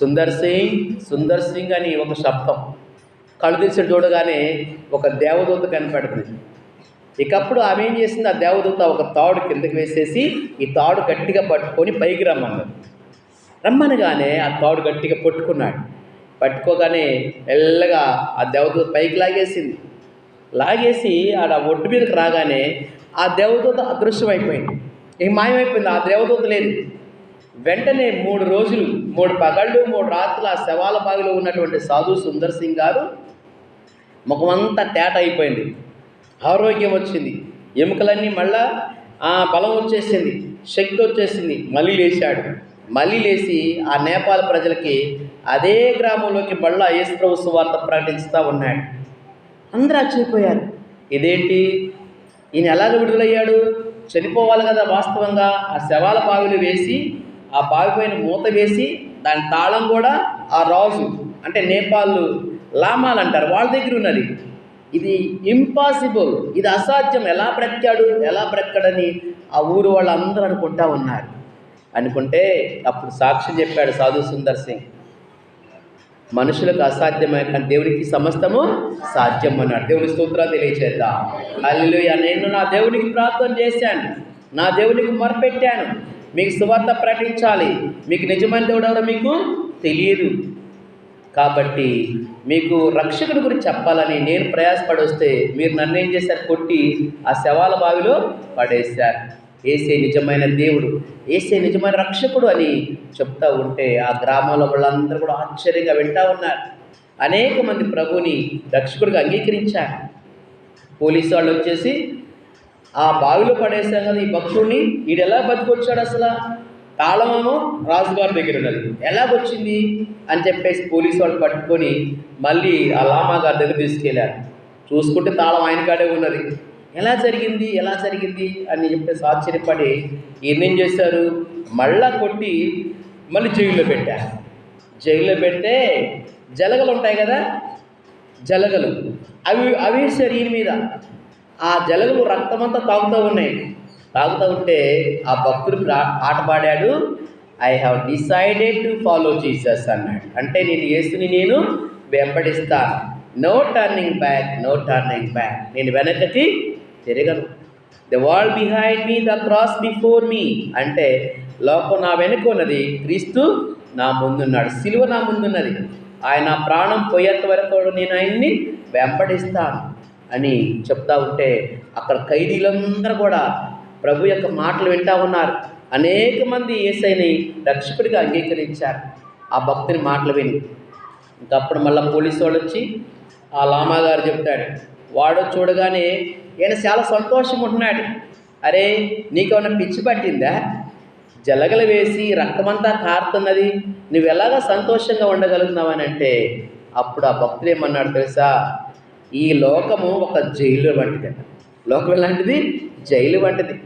సుందర్ సింగ్ సుందర్ సింగ్ అని ఒక శబ్దం. కళ్ళు తెరిచి చూడగానే ఒక దేవదూత కనపడుతుంది ఇకప్పుడు ఆమె ఏం చేసింది? ఆ దేవదూత ఒక తాడు కిందకి వేసేసి ఈ తాడు గట్టిగా పట్టుకొని పైకి రమ్మన్నది. రమ్మనగానే ఆ తాడు గట్టిగా పట్టుకున్నాడు. పట్టుకోగానే మెల్లగా ఆ దేవదూత పైకి లాగేసింది. లాగేసి ఆడ ఒడ్డు మీదకి రాగానే ఆ దేవదూత అదృశ్యమైపోయింది. ఇక మాయమైపోయింది? ఆ దేవదూత లేదు. వెంటనే మూడు రోజులు మూడు పగళ్ళు మూడు రాత్రులు ఆ శవాల బావిలో ఉన్నటువంటి సాధు సుందర్ సింగ్ గారు ముఖమంతా తేట అయిపోయింది. ఆరోగ్యం వచ్చింది. ఎముకలన్నీ మళ్ళా ఆ బలం వచ్చేసింది. శక్తి వచ్చేసింది. మళ్ళీ లేచాడు. మళ్ళీ లేచి ఆ నేపాల్ ప్రజలకి అదే గ్రామంలోకి మళ్ళా యేసుప్రభు సువార్త ప్రకటిస్తూ ఉన్నాడు. అందరూ ఆశ్చర్యపోయారు. ఇదేంటి? ఈయన ఎలాగ విడుదలయ్యాడు? చనిపోవాలి కదా వాస్తవంగా. ఆ శవాల బావిలు వేసి ఆ బావి పైన మూత వేసి దాని తాళం కూడా ఆ రాజు అంటే నేపాల్ లామాలు అంటారు వాళ్ళ దగ్గర ఉన్నది. ఇది ఇంపాసిబుల్ ఇది అసాధ్యం. ఎలా బ్రతికాడు? ఎలా బ్రతకడని ఆ ఊరు వాళ్ళందరూ అనుకుంటా ఉన్నారు. అనుకుంటే అప్పుడు సాక్ష్యం చెప్పాడు సాధు సుందర్ సింగ్. మనుషులకు అసాధ్యమే కానీ దేవునికి సమస్తము సాధ్యం అన్నాడు. దేవుని స్తోత్రాలు తెలియచేద్దాం. అల్లు నేను నా దేవునికి ప్రార్థన చేశాను. నా దేవునికి మొరపెట్టాను. మీకు సువార్త ప్రకటించాలి. మీకు నిజమైన దేవుడు ఎవరో మీకు తెలియదు. కాబట్టి మీకు రక్షకుడి గురించి చెప్పాలని నేను ప్రయాసపడి వస్తే మీరు నన్ను ఏం చేశారు? కొట్టి ఆ శవాల బావిలో పడేశారు. ఏసే నిజమైన దేవుడు ఏసే నిజమైన రక్షకుడు అని చెప్తా ఉంటే ఆ గ్రామంలో వాళ్ళందరూ కూడా ఆశ్చర్యంగా వింటా ఉన్నారు. అనేక మంది ప్రభుని రక్షకుడిగా అంగీకరించారు. పోలీసు వాళ్ళు వచ్చేసి ఆ బావిలో పడేసాం కదా ఈ భక్తుడిని వీడు ఎలా బతికొచ్చాడు అసలు? తాళమేమో రాజుగారి దగ్గర ఉన్నది. ఎలాగొచ్చింది? అని చెప్పేసి పోలీసు వాళ్ళు పట్టుకొని మళ్ళీ ఆ లామా గారి దగ్గర తీసుకెళ్ళారు చూసుకుంటే తాళం ఆయన కాడే ఉన్నది. ఎలా జరిగింది? ఎలా జరిగింది? అని చెప్పేసి ఆశ్చర్యపడి ఈయన ఏం చేశారు? మళ్ళా కొట్టి మళ్ళీ జైల్లో పెట్టారు. జైల్లో పెడితే జలగలు ఉంటాయి కదా? జలగలు. అవి అవి శరీరం మీద. ఆ జలగలు రక్తమంతా తాగుతూ ఉన్నాయి. తాగుతూ ఉంటే ఆ భక్తుడు పాట పాడాడు. I have decided to follow Jesus అన్నాడు. అంటే నేను యేసుని నేను వెంబడిస్తాను. No turning back no turning back నేను వెనకకి తిరగను. The wall behind me the cross before me అంటే లోకం నా వెనుక ఉన్నది క్రీస్తు నా ముందున్నాడు సిలువ నా ముందున్నది. ఆయన ప్రాణం పోయేంత వరకు నేను ఆయన్ని వెంబడిస్తాను. అని చెప్తా ఉంటే అక్కడ ఖైదీలందరూ కూడా ప్రభు యొక్క మాటలు వింటా ఉన్నారు. అనేక మంది ఏసైని రక్షకుడిగా అంగీకరించారు. ఆ భక్తుని మాటలు విని. ఇంకప్పుడు మళ్ళీ పోలీసు వాళ్ళు వచ్చి ఆ లామా గారు చెప్తాడు వాడు చూడగానే ఈయన చాలా సంతోషం ఉంటున్నాడు. అరే నీకేమన్నా పిచ్చి పట్టిందా? జలగలు వేసి రక్తమంతా కారుతున్నది నువ్వు సంతోషంగా ఉండగలుగుతున్నావని అంటే అప్పుడు ఆ భక్తులు ఏమన్నాడు తెలుసా? ఈ లోకము ఒక జైలు వంటిది. లోకం ఎలాంటిది? జైలు వంటిది.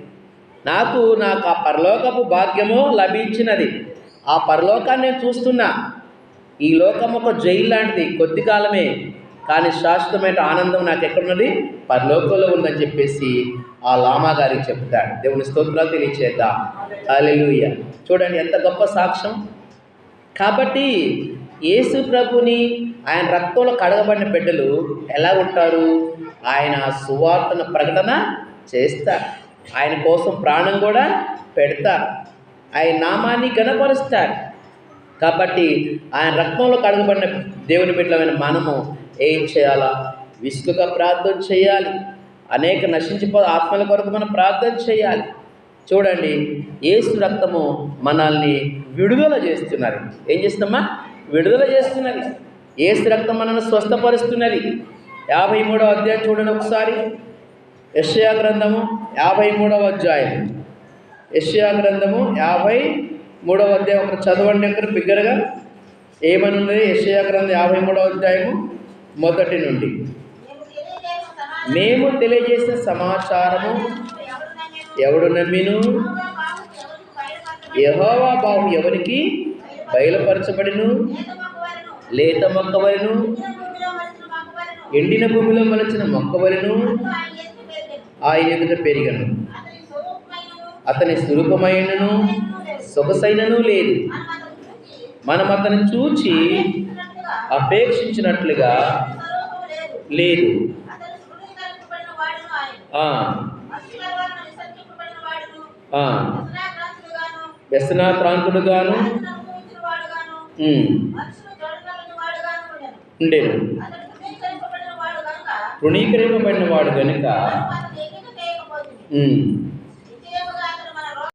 నాకు నాకు ఆ పరలోకపు భాగ్యము లభించినది. ఆ పరలోకాన్ని నేను చూస్తున్నా. ఈ లోకం ఒక జైలు లాంటిది కొద్ది కాలమే. కానీ శాశ్వతమైన ఆనందం నాకు ఎక్కడున్నది పరలోకంలో ఉందని చెప్పేసి ఆ లామా గారికి చెప్తాడు. దేవుని స్తోత్రాలు తెలియచేద్దాం. అలెలుయ్య చూడండి ఎంత గొప్ప సాక్ష్యం. కాబట్టి యేసు ప్రభుని ఆయన రక్తంలో కడగబడిన బిడ్డలు ఎలా ఉంటారు? ఆయన సువార్తన ప్రకటన చేస్తారు. ఆయన కోసం ప్రాణం కూడా పెడతారు. ఆయన నామాన్ని గణపరుస్తారు కాబట్టి ఆయన రక్తంలో కడగబడిన దేవుని బిడ్డలమైన మనము ఏం చేయాలా? విసుగుగా ప్రార్థన చేయాలి. అనేక నశించిపో ఆత్మల కొరకు మనం ప్రార్థన చేయాలి. చూడండి ఏసు రక్తము మనల్ని విడుదల చేస్తున్నది. ఏం చేస్తామ్మా విడుదల చేస్తున్నది. ఏసు రక్తం మనను స్వస్థపరుస్తున్నది. యాభై మూడవ అధ్యాయం చూడండి ఒకసారి. యెషయా గ్రంథము యాభై మూడవ అధ్యాయం. యెషయా గ్రంథము యాభై మూడవ అధ్యాయం. ఒక చదవండి ఇక్కడ బిగ్గరగా. ఏమనున్నది ఉన్నది గ్రంథం యాభై మూడవ అధ్యాయము మొదటి నుండి. మేము తెలియజేసిన సమాచారము ఎవడు నమ్మిను? యహోవా బాబు ఎవరికి? బయలుపరచబడిను లేత మొక్కవలను ఎండిన భూమిలో మలచిన మొక్కవలను ఆయన ఎదుట పెరిగను. అతని స్వరూపమైనను సొగసైనను లేదు. మనం అతను చూచి అపేక్షించినట్లుగా లేదు. ఆ, వ్యసనాక్రాంతుడుగాను, అతడు తృణీకరింపబడిన వాడు గనుక